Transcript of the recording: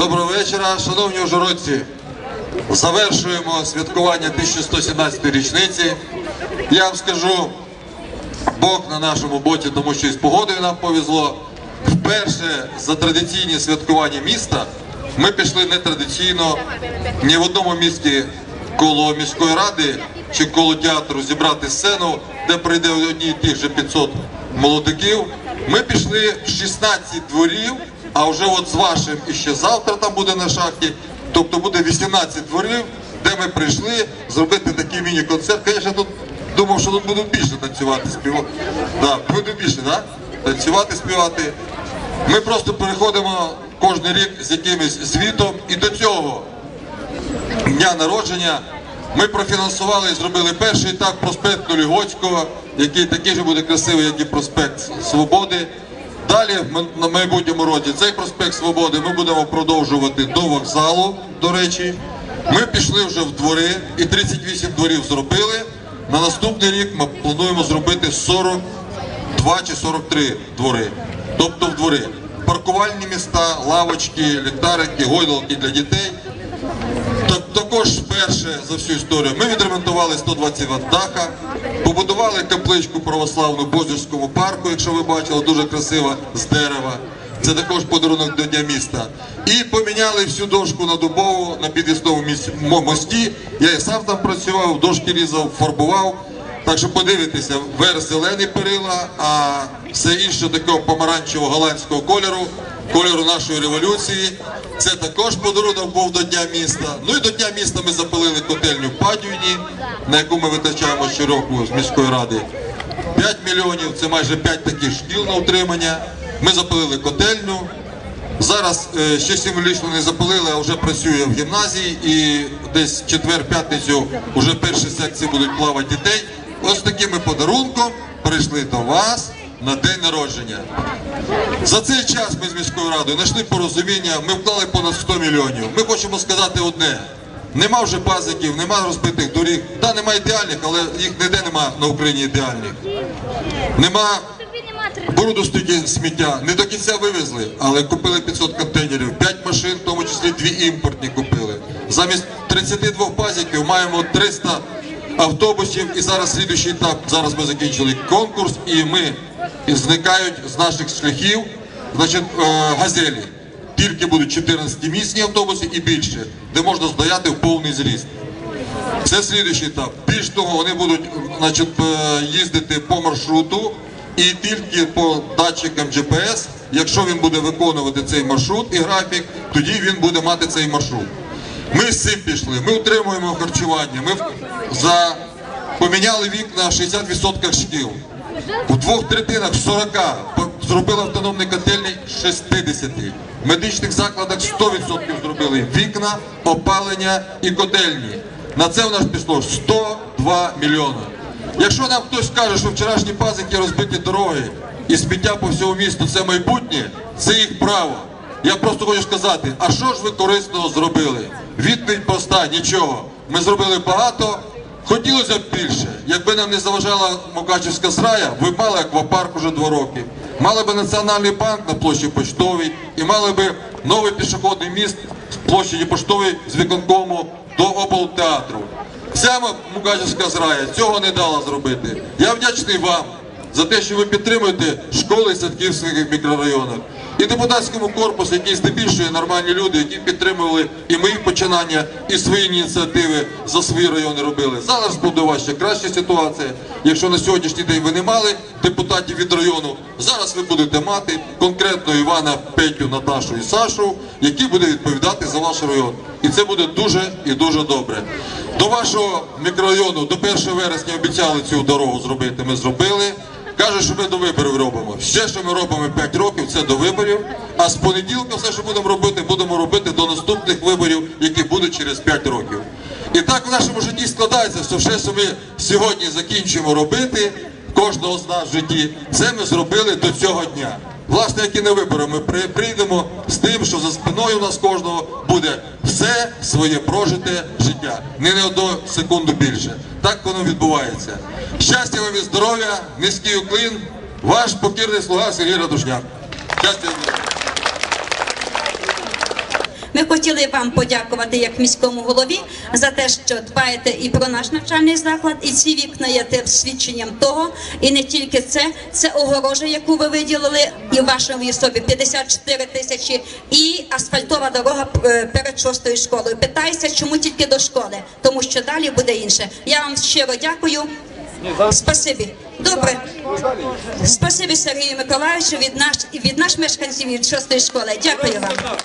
Доброго вечора, шановні ужгородці. Завершуємо святкування 1117 річниці. Я вам скажу, Бог на нашому боці, тому що із погодою нам повезло. Вперше за традиційні святкування міста ми пішли нетрадиційно ні в одному місті коло міської ради чи коло театру зібрати сцену, де прийде одні і тих же 500 молодиків. Ми пішли в 16 дворів, а вже от з вашим і ще завтра там буде на шахті. Тобто буде 18 дворів, де ми прийшли зробити такий міні-концерт. Звісно, тут думав, що тут будуть більше танцювати, співати. Да, будуть більше, да? Танцювати, співати. Ми просто переходимо кожен рік з якимось звітом і до цього дня народження ми профінансували і зробили перший етап проспекту Лігоцького, який такий же буде красивий, як і проспект Свободи. Далі на майбутньому році цей проспект Свободи ми будемо продовжувати до вокзалу, до речі. Ми пішли вже в двори і 38 дворів зробили. На наступний рік ми плануємо зробити 42 чи 43 двори. Тобто в двори. Паркувальні міста, лавочки, ліхтарики, гойдалки для дітей. Так, також вперше за всю історію ми відремонтували 120 Вт даха, побудували капличку православну в Бозірському парку, якщо ви бачили, дуже красива з дерева. Це також подарунок до Дня міста. І поміняли всю дошку на дубову на підвісному мості. Я і сам там працював, дошки різав, фарбував. Так що подивитеся, верх зелений перила, а все інше такого помаранчевого голландського кольору, кольору нашої революції. Це також подарунок був до Дня міста. Ну і до Дня міста ми запалили котельню в Падюйні, на яку ми витрачаємо щороку з міської ради. 5 мільйонів це майже 5 таких шкіл на утримання. Ми запалили котельню. Зараз е, ще символічно не запалили, а вже працює в гімназії і десь четвер-п'ятницю вже перші секції будуть плавати дітей. Ось таким ми подарунком прийшли до вас на день народження. За цей час ми з міською радою знайшли порозуміння, ми вклали понад 100 мільйонів. Ми хочемо сказати одне. Нема вже пазиків, нема розбитих доріг. Да, нема ідеальних, але їх ніде нема на Україні ідеальних. Нема. Бруду стільки сміття не до кінця вивезли, але купили 500 контейнерів, 5 машин, в тому числі дві імпортні купили. Замість 32 пазиків маємо 300 автобусів. І зараз слідуючий етап. Зараз ми закінчили конкурс, і ми зникають з наших шляхів, значить, е, газелі. Тільки будуть 14 місні автобуси і більше, де можна стояти в повний зріст. Це слідуючий етап. Більш того, вони будуть значить, е, їздити по маршруту і тільки по датчикам GPS, якщо він буде виконувати цей маршрут і графік, тоді він буде мати цей маршрут. Ми з цим пішли. Ми утримуємо харчування. Ми за поміняли вікна в 60% шкіл. У двох третинах 40 зробили автономні котельні 60. В медичних закладах 100% зробили вікна, опалення і котельні. На це у нас пішло 102 мільйони. Якщо нам хтось каже, що вчорашні пазики розбиті дороги і сміття по всьому місту це майбутнє, це їх право. Я просто хочу сказати, а що ж ви корисного зробили? Відповідь проста, нічого. Ми зробили багато, Хотілося б більше. Якби нам не заважала Мукачівська зрая, ви б мали аквапарк уже два роки. Мали би Національний банк на площі Поштовій і мали би новий пішохідний міст з площі Поштовій з виконкому до облтеатру. Вся Мукачівська зрая цього не дала зробити. Я вдячний вам за те, що ви підтримуєте школи і садки в своїх мікрорайонах. І депутатському корпусу, який здебільшує нормальні люди, які підтримували і мої починання, і свої ініціативи за свої райони робили. Зараз буде вас ще краща ситуація. Якщо на сьогоднішній день ви не мали депутатів від району, зараз ви будете мати конкретно Івана, Петю, Наташу і Сашу, які буде відповідати за ваш район. І це буде дуже і дуже добре. До вашого мікрорайону до 1 вересня обіцяли цю дорогу зробити. Ми зробили. Каже, що ми до виборів робимо. Ще що ми робимо 5 років, це до виборів. А з понеділка все, що будемо робити, будемо робити до наступних виборів, які будуть через 5 років. І так в нашому житті складається, що все, що ми сьогодні закінчимо робити, кожного з нас в житті, це ми зробили до цього дня. Власне, як і на вибори, ми прийдемо з тим, що за спиною у нас кожного буде все своє прожите життя. Не на одну секунду більше. Так воно відбувається. Щастя вам і здоров'я, низький уклін, ваш покірний слуга Сергій Радушняк. Щастя. Ми хотіли вам подякувати як міському голові за те, що дбаєте і про наш навчальний заклад, і ці вікна є те свідченням того. І не тільки це, це огорожа, яку ви виділили, і в вашому особі 54 тисячі, і асфальтова дорога е, перед шостою школою. Питайся, чому тільки до школи, тому що далі буде інше. Я вам щиро дякую. Спасибі. Добре. Спасибі Сергію Миколаївичу від наш від наш мешканців від шостої школи. Дякую вам.